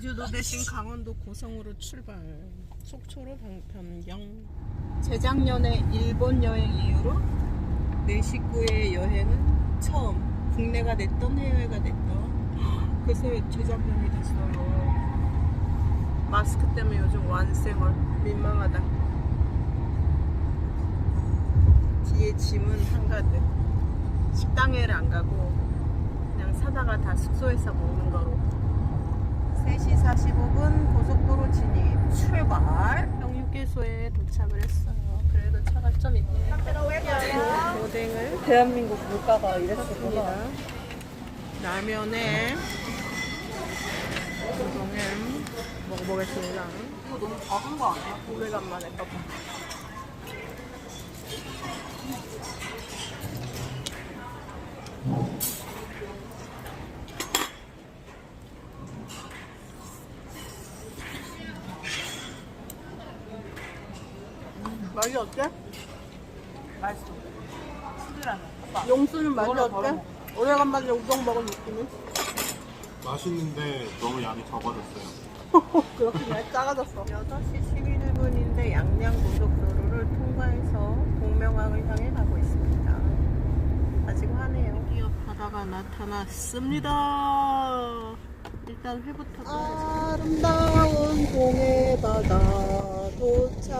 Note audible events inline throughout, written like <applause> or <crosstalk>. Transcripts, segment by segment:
제주도 대신 강원도 고성으로 출발. 속초로 방- 변경. 재작년에 일본 여행 이후로 내 식구의 여행은 처음 국내가 됐던 해외가 됐던 그새 재작년이 됐어요. 마스크 때문에 요즘 완생얼 민망하다. 뒤에 짐은 한가득. 식당에를 안 가고 그냥 사다가 다 숙소에서 먹는 거로 3시 45분 고속도로 진입 출발. 영육개소에 도착을 했어요. 그래도 차가 좀 있네요 오뎅을 대한민국 물가가 이랬었구나. 라면에 우동을 먹어보겠습니다. 이거 너무 작은 거 아니야? 오래간만에 봐봐 맛이 어때? 맛있어. 아빠. 용수는 맛이 어때? 오래간만에 우동 먹은 느낌이? 맛있는데 너무 양이 적어졌어요. <laughs> 그렇군요. 작아졌어. 6시 11분인데 양양 고속도로를 통과해서 동명항을 향해 가고 있습니다. 아직 화네요. 드디어 바다가 나타났습니다. 일단 회부터 아름다운 동해 바다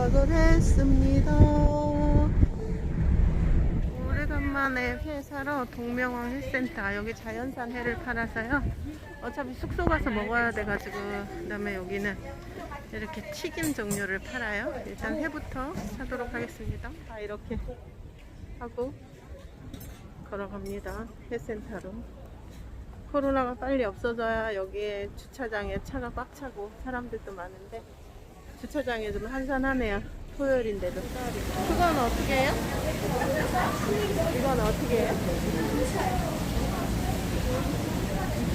도착을 했습니다. 오래간만에 회 사러 동명항 회센터 여기 자연산 회를 팔아서요. 어차피 숙소 가서 먹어야 돼가지고 그다음에 여기는 이렇게 튀김 종류를 팔아요. 일단 회부터 사도록 하겠습니다. 다 이렇게 하고 걸어갑니다. 회센터로. 코로나가 빨리 없어져야 여기에 주차장에 차가 꽉 차고 사람들도 많은데 주차장이 좀 한산하네요. 토요일인데도. 그건 어떻게 해요? 이건 어떻게 해요?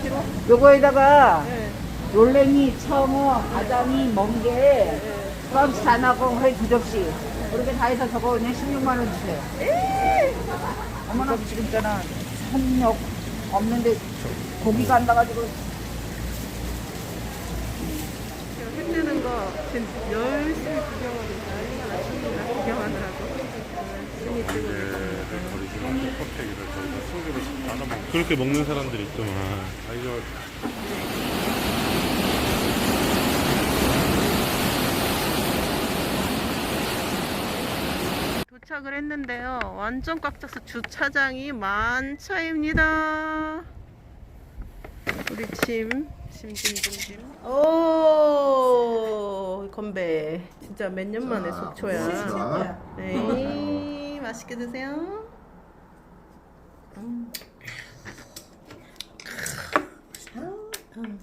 2kg? 요거에다가 네. 놀랭이, 청어, 가자미, 멍게, 네. 그럼 잔하고 회두 접시. 그렇게 다 해서 저거 그냥 16만 원 주세요. 어머나 지금 있잖아. 산역 없는데 고기가 안 나가지고 거 지금 열심히 구경하고 난리가 났습니다. 구경하느라고. 열심히 찍고 있습니다. 오리지널 컵팩이를 저희가 소주를 나눠 먹. 그렇게 먹는 사람들이 있더만. 아 이거 도착을 했는데요. 완전 꽉 차서 주차장이 만차입니다. 우리 짐, 짐, 짐, 짐, 짐. 오, 건배. 진짜 몇 년 만에 속초야. 네, 맛있게 드세요. 음. 음.